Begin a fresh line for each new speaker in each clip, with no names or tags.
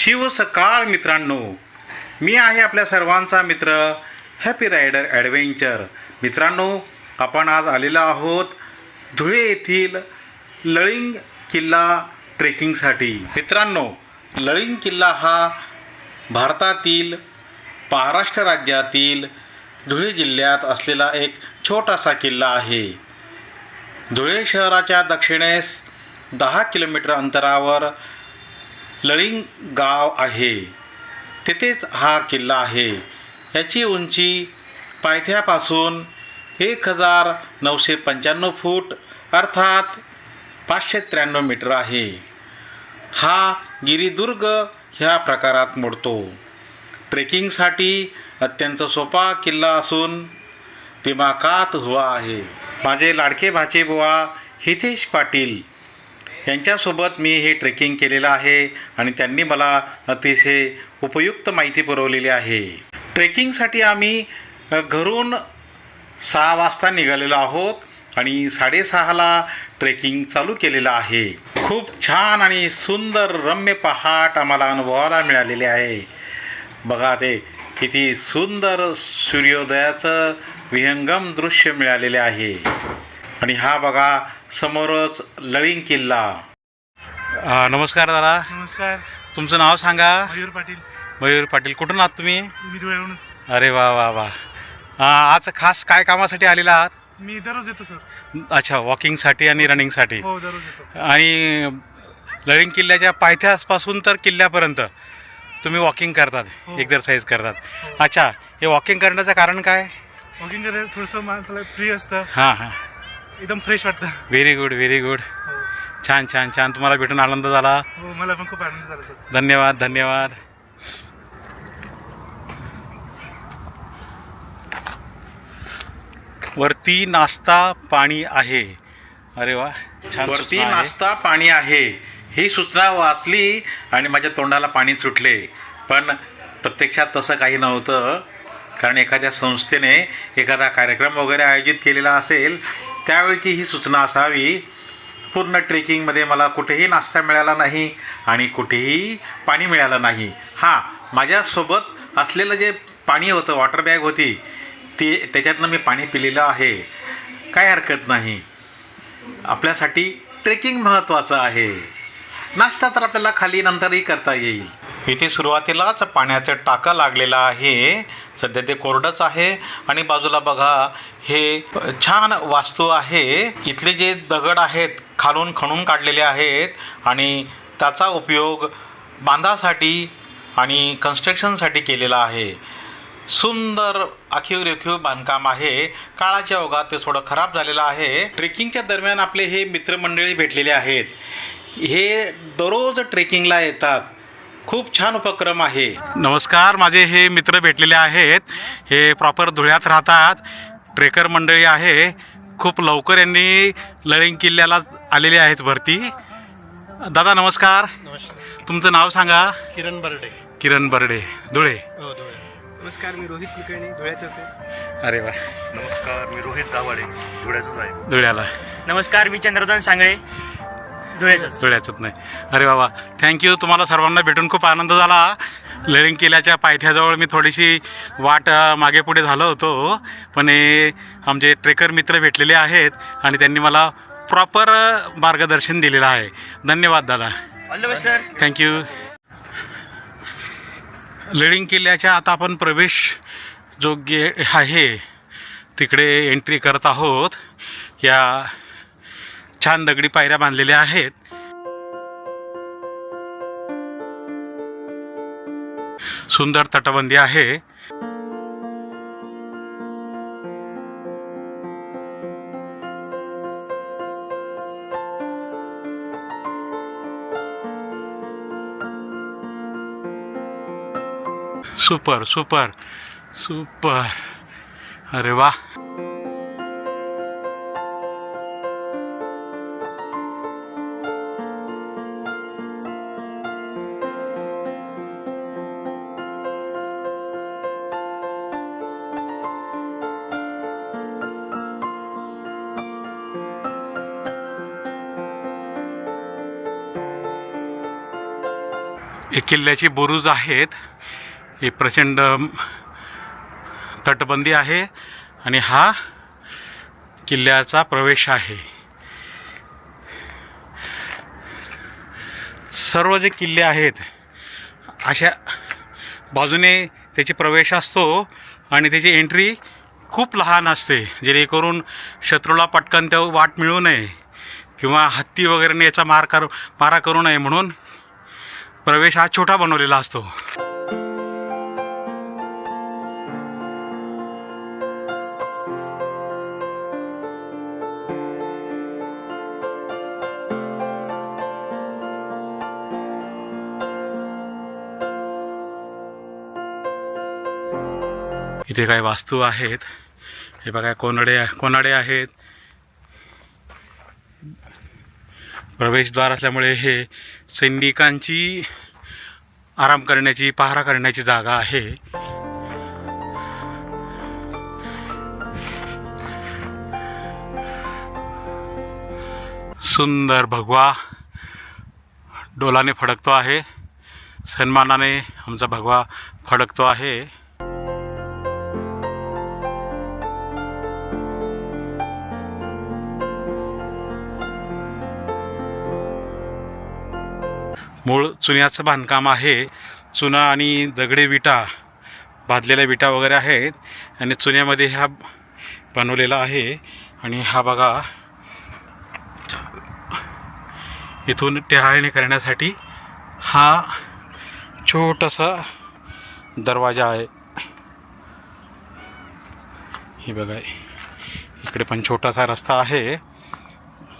शिव सकाळ मित्रांनो. मी आहे आपल्या सर्वांचा मित्र हॅपी रायडर ॲडव्हेंचर मित्रांनो आपण आज आलेलो आहोत धुळे येथील लळिंग किल्ला ट्रेकिंगसाठी मित्रांनो लळिंग किल्ला हा भारतातील महाराष्ट्र राज्यातील धुळे जिल्ह्यात असलेला एक छोटासा किल्ला आहे. धुळे शहराच्या दक्षिणेस दहा किलोमीटर अंतरावर लळिंग गाव आहे. तेथेच हा किल्ला आहे. याची उंची पायथ्यापासून एक हजार नऊशे पंच्याण्णव फूट अर्थात पाचशे त्र्याण्णव मीटर आहे. हा गिरिदुर्ग ह्या प्रकारात मोडतो. ट्रेकिंगसाठी अत्यंत सोपा किल्ला असून दिमाकात हुआ आहे. माझे लाडके भाचे बुवा हितेश पाटील यांच्यासोबत मी हे ट्रेकिंग केलेलं आहे आणि त्यांनी मला अतिशय उपयुक्त माहिती पुरवलेली आहे. ट्रेकिंगसाठी आम्ही घरून सहा वाजता निघालेलो आहोत आणि साडेसहाला ट्रेकिंग चालू केलेलं आहे. खूप छान आणि सुंदर रम्य पहाट आम्हाला अनुभवायला मिळालेले आहे. बघा ते किती सुंदर सूर्योदयाचं विहंगम दृश्य मिळालेले आहे. आणि हा बघा समोरच लळिंग किल्ला. आ, नमस्कार दादा.
नमस्कार.
तुमचं नाव सांगा.
मयूर पाटील.
मयूर पाटील. कुठून आहात तुम्ही?
मी धुळ्याहूनच.
अरे वा वा वा. आ, आज खास काय कामासाठी आलेला आहात?
मी दररोज येतो सर.
अच्छा वॉकिंगसाठी आणि रनिंगसाठी.
हो दररोज येतो.
आणि लळिंग किल्ल्याच्या पायथ्यापासून तर किल्ल्यापर्यंत तुम्ही वॉकिंग करतात
हो.
एक्झरसाईज करतात.
हो.
अच्छा हे वॉकिंग करण्याचं कारण काय?
वॉकिंग करायला थोडंसं माणसाला फ्री असतं.
हां हां.
एकदम फ्रेश वाटतं.
व्हेरी गुड व्हेरी गुड छान छान छान. तुम्हाला भेटून आनंद झाला.
हो मला पण खूप आनंद झाला सर.
धन्यवाद धन्यवाद. वरती नाश्ता पाणी आहे. अरे वा छान वरती
सूचना आहे.
नाश्ता पाणी आहे. ही सूचना वाचली आणि माझ्या तोंडाला पाणी सुटले. पण प्रत्यक्षात तसं काही नव्हतं. कारण एखाद्या संस्थेने एखादा कार्यक्रम वगैरे आयोजित केलेला असेल त्यावेळची ही सूचना असावी. पूर्ण ट्रेकिंगमध्ये मला कुठेही नाश्ता मिळाला नाही आणि कुठेही पाणी मिळालं नाही. हां माझ्यासोबत असलेलं जे पाणी होतं वॉटर बॅग होती ती त्याच्यातनं मी पाणी पिलेलं आहे. काय हरकत नाही. आपल्यासाठी ट्रेकिंग महत्त्वाचं आहे. नाश्ता तर आपल्याला खाली नंतरही करता येईल. इथे सुरुवातीलाच पाण्याचं टाका लागलेला आहे. सध्या ते कोरडंच आहे. आणि बाजूला बघा हे छान वास्तू आहे. इथले जे दगड आहेत खालून खणून काढलेले आहेत. आणि त्याचा उपयोग बांधासाठी आणि कन्स्ट्रक्शनसाठी केलेला आहे. सुंदर आखीव रेखीव बांधकाम आहे. काळाच्या ओघात ते थोडं खराब झालेलं आहे. ट्रेकिंगच्या दरम्यान आपले हे मित्रमंडळी भेटलेले आहेत. हे दररोज ट्रेकिंगला येतात. खूप छान उपक्रम आहे. नमस्कार माझे हे मित्र भेटलेले आहेत. हे प्रॉपर धुळ्यात राहतात. ट्रेकर मंडळी आहे. खूप लवकर यांनी लळिंग किल्ल्याला आलेले आहेत भरती. दादा नमस्कार.
नमस्कार.
तुमचं नाव सांगा.
किरण बर्डे.
किरण बर्डे. धुळे.
हो धुळे. नमस्कार मी रोहित कुलकर्णी धुळ्याचाच आहे.
अरे वा.
नमस्कार मी रोहित दावाडे धुळ्याचाच आहे.
धुळ्याला.
नमस्कार मी चंद्रदान सांगळे. धुळ्याचंच
नाही. अरे बाबा थँक्यू तुम्हाला सर्वांना भेटून खूप आनंद झाला. लळिंग किल्ल्याच्या पायथ्याजवळ मी थोडीशी वाट अ, मागे पुढे झालो होतो. पण हे आमचे ट्रेकर मित्र भेटलेले आहेत आणि त्यांनी मला प्रॉपर मार्गदर्शन दिलेलं आहे. धन्यवाद दादा.
All the best sir
thank you lending किल्ल्याच्या आता आपण प्रवेश जो गे आहे. तिकडे एंट्री करत आहोत. या छान दगडी पायऱ्या बांधलेल्या आहेत. सुंदर तटबंदी आहे. Super super super. अरे वा हे किल्ल्याचे बुरुज आहेत. हे प्रचंड तटबंदी आहे आणि हा किल्ल्याचा प्रवेश आहे. सर्व जे किल्ले आहेत अशा बाजूने त्याची प्रवेश असतो आणि त्याची एंट्री खूप लहान असते. जेणेकरून शत्रूला पटकन त्या वाट मिळू नये किंवा हत्ती वगैरेने याचा मार कर मारा करू नये म्हणून प्रवेश हा छोटा बनवलेला असतो. इथे काही वास्तू आहेत. हे बघा कोनडे कोनाडे आहेत. प्रवेशद्वार असल्यामुळे हे सैनिकांची आराम करण्याची पहारा करण्याची जागा आहे. सुंदर भगवा डोलाने फडकतो आहे. सन्मानाने आमचा भगवा फडकतो आहे. मूळ चुन्याचं बांधकाम आहे. चुना आणि दगडी विटा भाजलेल्या विटा वगैरे आहेत आणि चुन्यामध्ये हा बनवलेला आहे. आणि हा बघा इथून टेहाळणी करण्यासाठी हा छोटासा दरवाजा आहे. हे बघा इकडे पण छोटासा रस्ता आहे.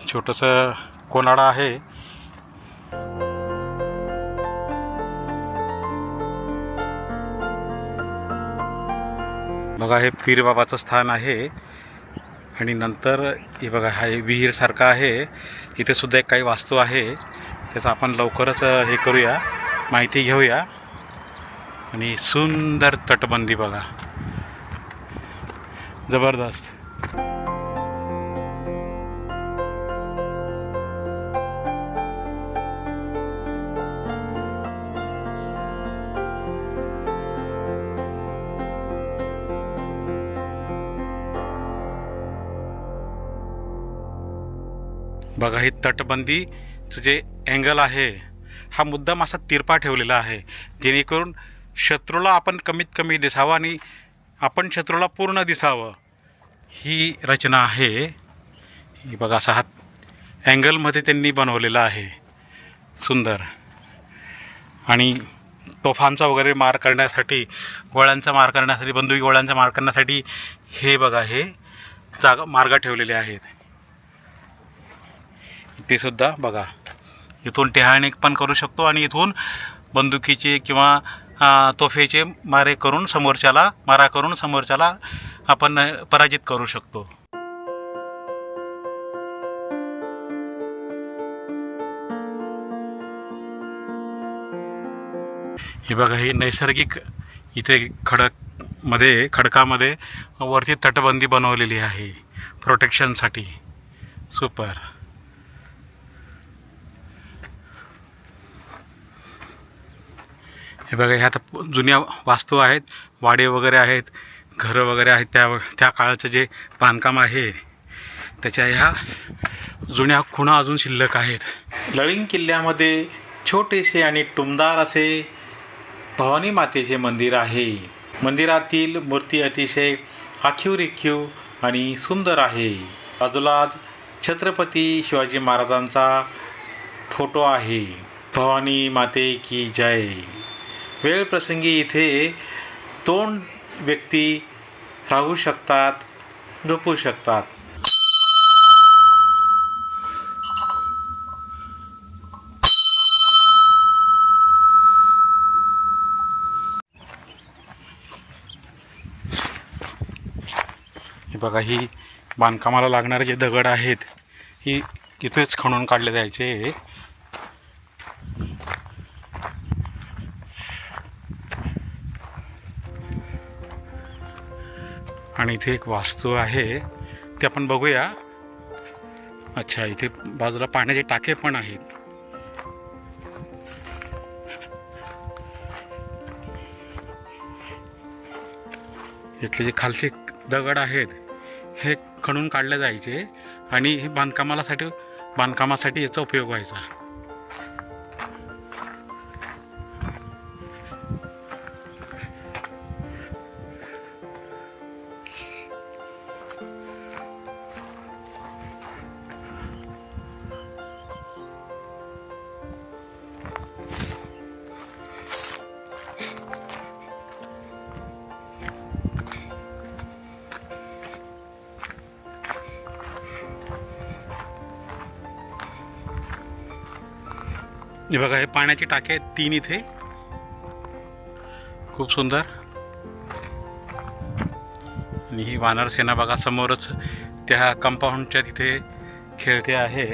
छोटंसं कोनाडा आहे. बघा हे पीरबाबाचं स्थान आहे. आणि नंतर हे बघा हा हे आहे. इथे सुद्धा एक काही वास्तू आहे. त्याचं आपण लवकरच हे करूया. माहिती घेऊया. आणि सुंदर तटबंदी बघा. जबरदस्त. बघा ही तटबंदीचं जे अँगल आहे. हा मुद्दाम असा तिरपा ठेवलेला आहे. जेणेकरून शत्रूला आपण कमीत कमी दिसावं आणि आपण शत्रूला पूर्ण दिसावं. ही रचना आहे. ही बघा असा हा अँगलमध्ये त्यांनी बनवलेला आहे. सुंदर. आणि तोफांचा वगैरे मार करण्यासाठी गोळ्यांचा मार करण्यासाठी बंदुकी गोळ्यांचा मार करण्यासाठी हे बघा हे जागा मार्ग ठेवलेले आहेत. ते सुद्धा बघा. इथून टेहाळणी पण करू शकतो आणि इथून बंदुकीचे किंवा तोफेचे मारे करून समोरच्याला मारा करून समोरच्याला आपण पराजित करू शकतो. हे बघा हे नैसर्गिक इथे खडकमध्ये खडकामध्ये वरती तटबंदी बनवलेली आहे. प्रोटेक्शनसाठी सुपर हे बघा ह्या आता जुन्या वास्तू आहेत वाडे वगैरे आहेत घरं वगैरे आहेत त्या त्या काळाचं जे बांधकाम आहे त्याच्या ह्या जुन्या खुणा अजून शिल्लक आहेत. लळिंग किल्ल्यामध्ये छोटेसे आणि टुमदार असे भवानी मातेचे मंदिर आहे. मंदिरातील मूर्ती अतिशय आखीव रेखीव आणि सुंदर आहे. बाजूलाच छत्रपती शिवाजी महाराजांचा फोटो आहे. भवानी माते की जय. वेळ प्रसंगी इथे दोन व्यक्ती राहू शकतात झोपू शकतात. हे बघा ही बांधकामाला लागणारे जे दगड आहेत ही इथेच खणून काढले जायचे. आणि इथे एक वास्तू आहे ते आपण बघूया. अच्छा इथे बाजूला पाण्याचे टाके पण आहेत. इथले जे खालचे दगड आहेत हे खणून काढले जायचे आणि हे बांधकामालासाठी बांधकामासाठी याचा उपयोग व्हायचा. बघा हे पाण्याची टाके आहेत तीन इथे. खूप सुंदर. आणि ही वानर सेना बघा समोरच त्या कंपाऊंडच्या तिथे खेळते आहे.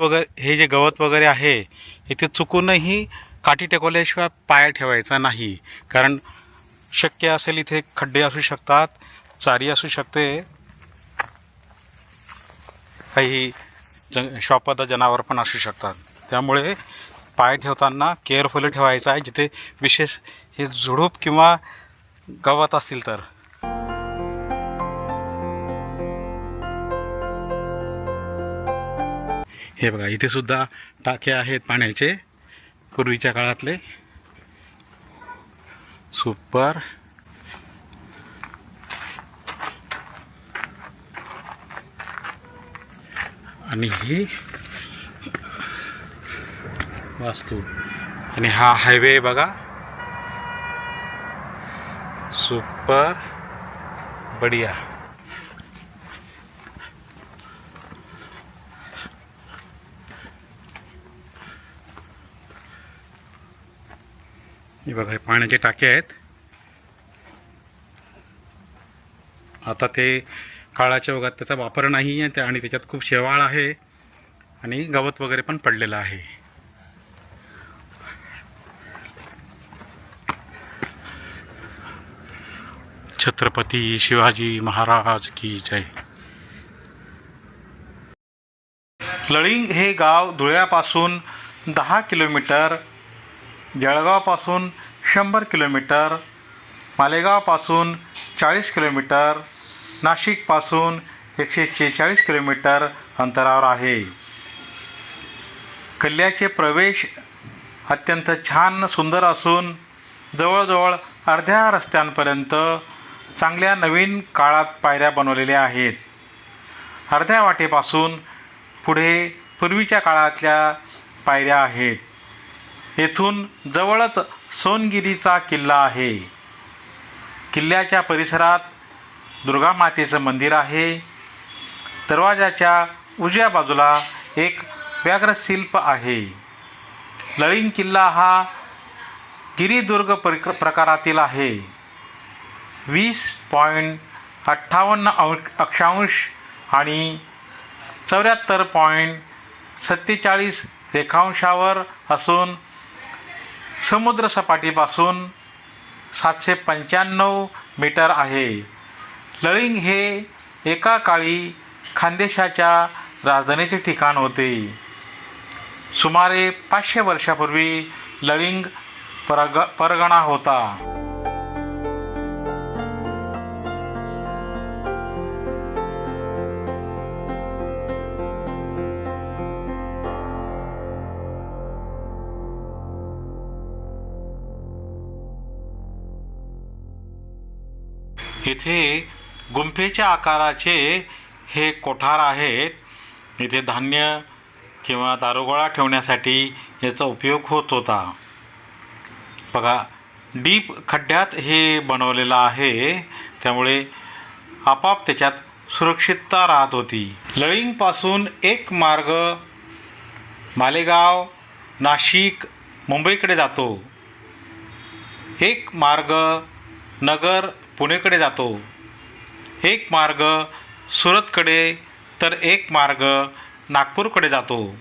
वगैरे हे जे गवत वगैरे आहे इथे चुकूनही काठी टेकवल्याशिवाय पाय ठेवायचा नाही. कारण शक्य असेल इथे खड्डे असू शकतात चारी असू शकते. काही जन शॉपात जनावर पण असू शकतात. त्यामुळे पाय ठेवताना केअरफुली ठेवायचं आहे. जिथे विशेष हे झुडूप किंवा गवत असतील तर. हे बघा इथे सुद्धा टाके आहेत पाण्याचे. पूर्वीच्या काळातले. सुपर. आणि ही वास्तू. आणि हा हायवे बघा. सुपर बढिया. हे बघा हे पाण्याचे टाके आहेत. आता ते काळाच्या ओघात त्याचा वापर नाही आहे त्या आणि त्याच्यात खूप शेवाळ आहे. आणि गवत वगैरे पण पडलेलं आहे. छत्रपती शिवाजी महाराज की जय. लळिंग हे गाव धुळ्यापासून दहा किलोमीटर जळगावपासून शंभर किलोमीटर मालेगावपासून चाळीस किलोमीटर नाशिकपासून एकशे शेहेचाळीस किलोमीटर अंतरावर आहे. किल्ल्याचे प्रवेश अत्यंत छान सुंदर असून जवळजवळ अर्ध्या रस्त्यांपर्यंत चांगल्या नवीन काळात पायऱ्या बनवलेल्या आहेत. अर्ध्या वाटेपासून पुढे पूर्वीच्या काळातल्या पायऱ्या आहेत. येथून जवळच सोनगिरीचा किल्ला आहे. किल्ल्याच्या परिसरात दुर्गा मातेचं मंदिर आहे. दरवाजाच्या उजव्या बाजूला एक व्याघ्रशिल्प आहे. लळीन किल्ला हा गिरिदुर्ग परिक प्रकारातील आहे. वीस पॉईंट अठ्ठावन्न अंश अक्षांश आणि चौऱ्याहत्तर पॉईंट सत्तेचाळीस रेखांशावर असून समुद्रसपाटीपासून सातशे पंच्याण्णव मीटर आहे. लळिंग हे एका काळी खानदेशाच्या राजधानीचे ठिकाण होते. सुमारे पाचशे वर्षापूर्वी लळिंग परग परगणा होता. येथे गुंफेच्या आकाराचे हे कोठार आहेत. इथे धान्य किंवा दारोगोळा ठेवण्यासाठी याचा उपयोग होत होता. बघा डीप खड्ड्यात हे बनवलेलं आहे. त्यामुळे आपाप त्याच्यात सुरक्षितता राहत होती. लळिंगपासून एक मार्ग मालेगाव नाशिक मुंबईकडे जातो. एक मार्ग नगर पुणेकडे जातो. एक मार्ग सुरतकडे तर एक मार्ग नागपूरकडे जातो.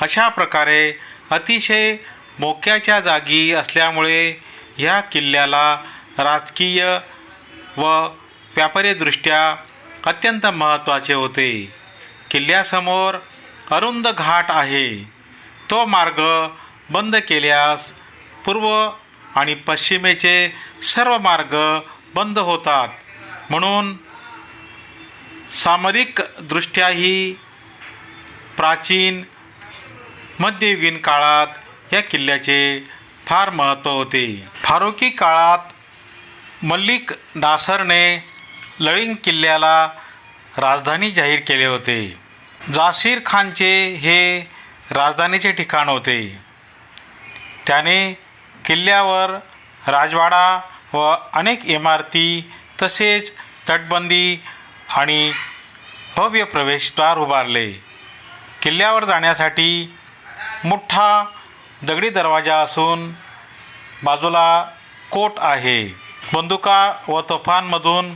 अशा प्रकारे अतिशय मोक्याच्या जागी असल्यामुळे ह्या किल्ल्याला राजकीय व व्यापारीदृष्ट्या अत्यंत महत्त्वाचे होते. किल्ल्यासमोर अरुंद घाट आहे. तो मार्ग बंद केल्यास पूर्व आणि पश्चिमेचे सर्व मार्ग बंद होतात. म्हणून सामरिकदृष्ट्याही प्राचीन मध्ययुगीन काळात या किल्ल्याचे फार महत्त्व होते. फारुकी काळात मल्लिक नासरने लळिंग किल्ल्याला राजधानी जाहीर केले होते. जासीर खानचे हे राजधानीचे ठिकाण होते. त्याने किल्ल्यावर राजवाडा व अनेक इमारती तसेच तटबंदी आणि भव्य प्रवेशद्वार उभारले. किल्ल्यावर जाण्यासाठी मोठा दगडी दरवाजा असून बाजूला कोट आहे. बंदुका व तोफांमधून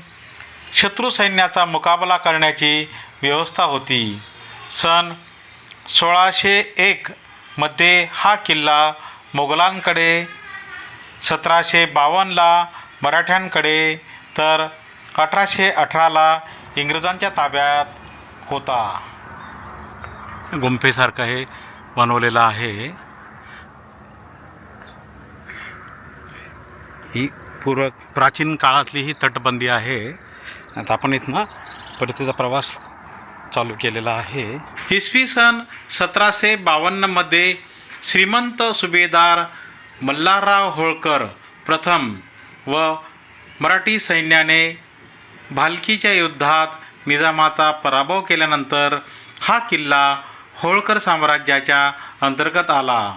शत्रू सैन्याचा मुकाबला करण्याची व्यवस्था होती. सन सोळाशे एकमध्ये हा किल्ला मोगलांकडे सतराशे बावन्नला मराठ्यांकडे तर अठराशे अठराला इंग्रजांच्या ताब्यात होता. गुंफेसारखं हे बनवलेलं आहे. ही पूर्व प्राचीन काळातली ही तटबंदी आहे. आता आपण इथनं परतीचा प्रवास चालू केलेला आहे. इसवी सन सतराशे बावन्नमध्ये श्रीमंत सुभेदार मल्हारराव होळकर प्रथम व मराठी सैन्याने भालकीच्या युद्धात निजामाचा पराभव केल्यानंतर हा किल्ला होळकर साम्राज्याच्या अंतर्गत आला.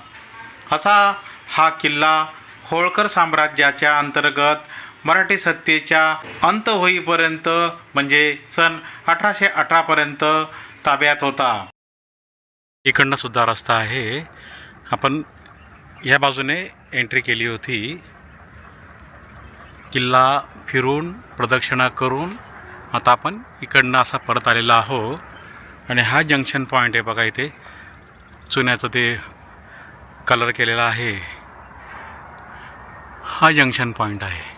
असा हा किल्ला होळकर साम्राज्याच्या अंतर्गत मराठी सत्तेच्या अंत होईपर्यंत म्हणजे सन अठराशे अठरापर्यंत ताब्यात होता. इकडनं सुद्धा रस्ता आहे. आपण या बाजूने एंट्री केली होती. किल्ला फिरून प्रदक्षिणा करून आता आपण इकडनं असा परत आलेला आहो. आणि हा जंक्शन पॉईंट आहे बघा इथे. चुन्याचं ते कलर केलेला आहे. हा जंक्शन पॉईंट आहे.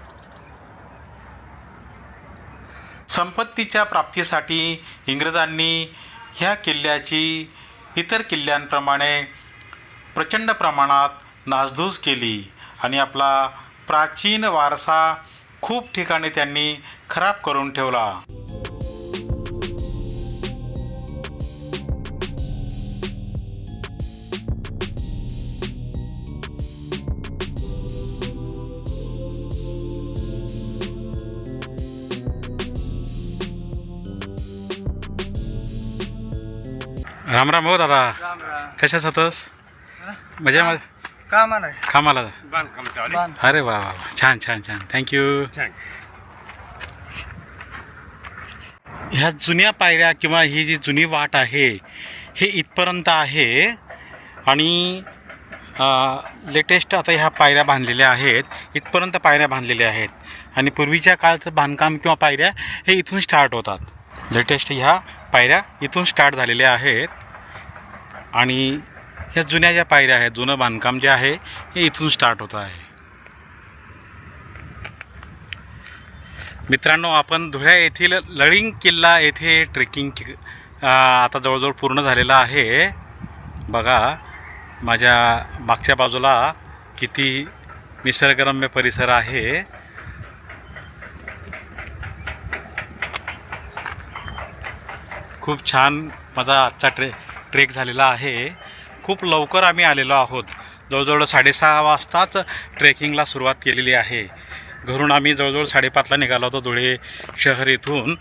संपत्तीच्या प्राप्तीसाठी इंग्रजांनी ह्या किल्ल्याची इतर किल्ल्यांप्रमाणे प्रचंड प्रमाणात नासधूस केली आणि आपला प्राचीन वारसा खूप ठिकाणी त्यांनी खराब करून ठेवला. राम राम हो दादा.
राम
कशाच होतस मजा
कामाला आहे.
कामाला
बांधकाम चालू
अरे वा वा वा. छान छान छान. थँक्यू ह्या जुन्या पायऱ्या किंवा ही जी जुनी वाट आहे हे इथपर्यंत आहे आणि लेटेस्ट आता ह्या पायऱ्या बांधलेल्या आहेत. इथपर्यंत पायऱ्या बांधलेल्या आहेत. आणि पूर्वीच्या काळचं बांधकाम किंवा पायऱ्या हे इथून स्टार्ट होतात. लेटेस्ट ह्या पायऱ्या इथून स्टार्ट झालेल्या आहेत. आणि ह्या जुन्या ज्या पायऱ्या आहेत जुनं बांधकाम जे आहे हे इथून स्टार्ट होत आहे. मित्रांनो आपण धुळ्या येथील लळिंग किल्ला येथे ट्रेकिंग कि आता जवळजवळ पूर्ण झालेला आहे. बघा माझ्या मागच्या बाजूला किती निसर्गरम्य परिसर आहे. खूप छान माझा आजचा ट्रे ट्रेक झालेला आहे. खूप लवकर आम्ही आलेलो आहोत. जवळजवळ साडेसहा वाजताच ट्रेकिंगला सुरुवात केलेली आहे. घरून आम्ही जवळजवळ साडेपाचला निघालो होतो धुळे शहर इथून.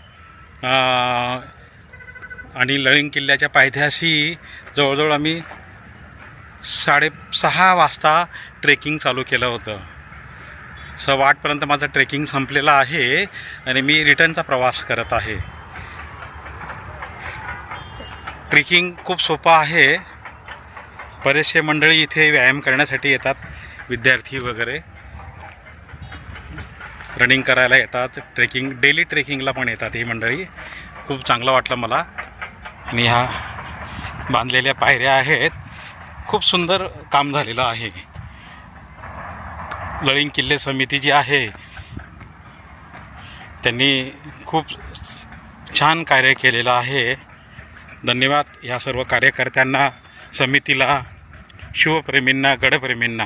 आणि लळिंग किल्ल्याच्या पायथ्याशी जवळजवळ आम्ही साडेसहा वाजता ट्रेकिंग चालू केलं होतं. सव्वा आठपर्यंत माझं ट्रेकिंग संपलेलं आहे आणि मी रिटर्नचा प्रवास करत आहे. ट्रेकिंग खूप सोपं आहे. बरेचसे मंडळी इथे व्यायाम करण्यासाठी येतात विद्यार्थी वगैरे. रनिंग करायला येतात ट्रेकिंग डेली ट्रेकिंगला पण येतात ही मंडळी. खूप चांगलं वाटलं मला. आणि ह्या बांधलेल्या पायऱ्या आहेत. खूप सुंदर काम झालेलं आहे. लळिंग किल्ले समिती जी आहे त्यांनी खूप छान कार्य केलेलं आहे. धन्यवाद या सर्व कार्यकर्त्यांना. समितीला शिवप्रेमींना गडप्रेमींना.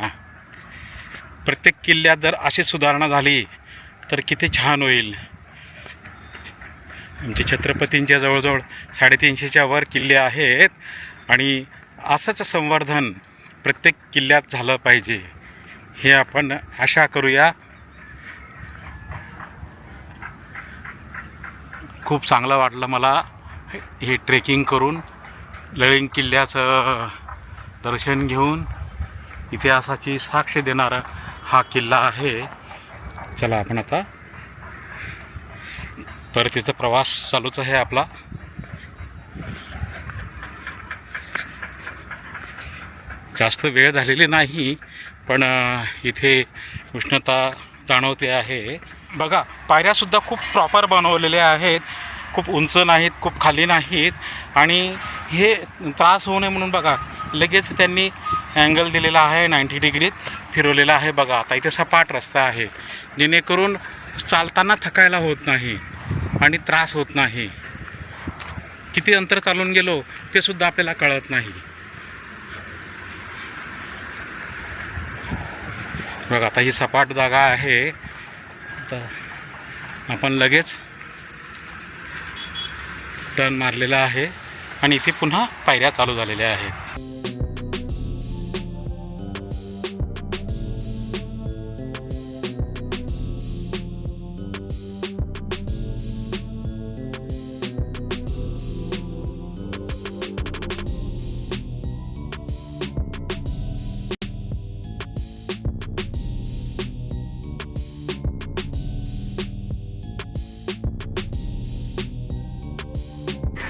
प्रत्येक किल्ल्यात जर अशी सुधारणा झाली तर किती छान होईल. आमचे छत्रपतींच्या जवळजवळ साडेतीनशेच्या वर किल्ले आहेत आणि असंच संवर्धन प्रत्येक किल्ल्यात झालं पाहिजे. हे आपण आशा करूया. खूप चांगलं वाटलं मला हे ट्रेकिंग करून. लळिंग किल्ल्याचं दर्शन घेऊन इतिहासाची साक्ष देणारा हा किल्ला आहे. चला आपण आता परतीचा प्रवास चालूच आहे आपला. जास्त वेळ झालेली नाही पण इथे उष्णता जाणवते आहे. बघा पायऱ्यासुद्धा खूप प्रॉपर बनवलेल्या आहेत. खूप उंच नाहीत खूप खाली नाहीत. आणि हे त्रास होऊ नये म्हणून बघा लगेच त्यांनी अँगल दिलेला आहे नाईंटी डिग्रीत फिरवलेला आहे बघा. आता इथे सपाट रस्ता आहे. जेणेकरून चालताना थकायला होत नाही आणि त्रास होत नाही. किती अंतर चालून गेलो ते सुद्धा आपल्याला कळत नाही. बघा आता ही सपाट जागा आहे. तर आपण लगेच टर्न मारलेला आहे. आणि इथे पुन्हा पायऱ्या चालू झालेल्या आहेत.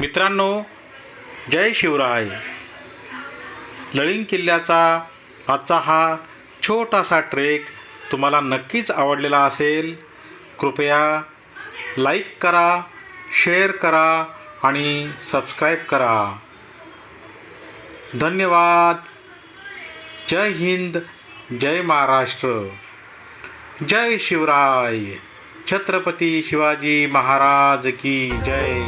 मित्रांनो जय शिवराय. लळिंग किल्ल्याचा आजचा हा छोटासा ट्रेक तुम्हाला नक्कीच आवडलेला असेल. कृपया लाईक करा शेअर करा आणि सबस्क्राईब करा. धन्यवाद. जय हिंद जय महाराष्ट्र. जय शिवराय. छत्रपती शिवाजी महाराज की जय.